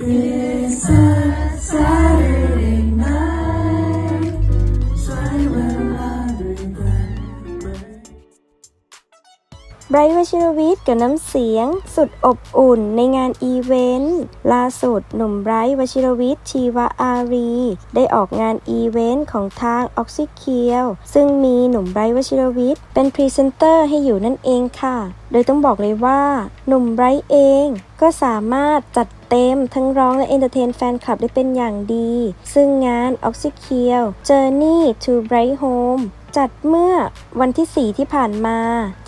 Yeah. ไบรท์วชิรวิทย์กับน้ำเสียง สุดอบอุ่นในงานอีเวนต์ล่าสุดหนุ่มไบรท์วชิรวิทย์ชีวอารี ได้ออกงานอีเวนต์ของทางออกซิเคียวซึ่งมีหนุ่มไบรท์วชิรวิทย์เป็นพรีเซนเตอร์ให้อยู่นั่นเองค่ะ โดยต้องบอกเลยว่าหนุ่มไบรท์เองก็สามารถจัดเต็มทั้งร้องและเอนเตอร์เทนแฟนคลับได้เป็นอย่างดี ซึ่งงาน o x y k i e l Journey to Bright Home จัดเมื่อวันที่ 4 ที่ผ่านมา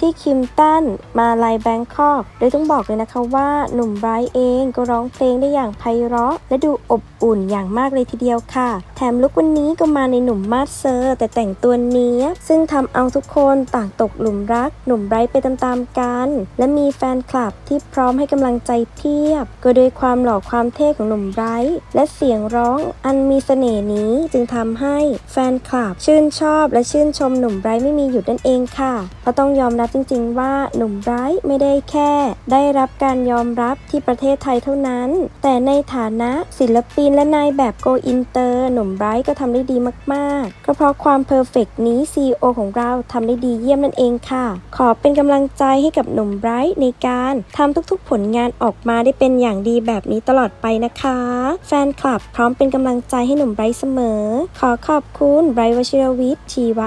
ที่คิมตันมาลายแบงคอกโดยต้องบอกเลยนะคะว่าหนุ่มไบรท์เองก็ร้องเพลงได้อย่างไพเราะ และดูอบอุ่นอย่างมากเลยทีเดียวค่ะ แถมลุควันนี้ก็มาในหนุ่มมาสเซอร์ แต่แต่งตัวเนี้ยซึ่งทำเอาทุกคนต่างตกหลุมรัก หนุ่มไบรท์ไปตามๆกัน และมีแฟนคลับที่พร้อมให้กำลังใจเพียบ ก็โดยความหล่อความเท่ของหนุ่มไบรท์และเสียงร้องอันมีเสน่ห์นี้จึงทำให้แฟนคลับชื่นชอบและชื่นชมหนุ่มไบรท์ไม่มีหยุดนั่นเองค่ะ เพราะต้องยอมรับจริง ๆ ว่าหนุ่มไบรท์ไม่ได้แค่ ได้รับการยอมรับที่ประเทศไทยเท่านั้น แต่ในฐานะศิลปินและนายแบบโกอินเตอร์หนุ่มไบรท์ก็ทำได้ดีมากๆ ก็เพราะความเพอร์เฟกนี้ CEO ของเราทำได้ดีเยี่ยมนั่นเองค่ะ ขอเป็นกำลังใจให้กับหนุ่มไบรท์ในการทำทุกๆผลงานออกมาได้เป็นอย่างดีแบบนี้ตลอดไปนะคะ แฟนคลับพร้อมเป็นกำลังใจให้หนุ่มไบรท์เสมอ ขอขอบคุณไบรท์วชิรวิทย์ชีวะ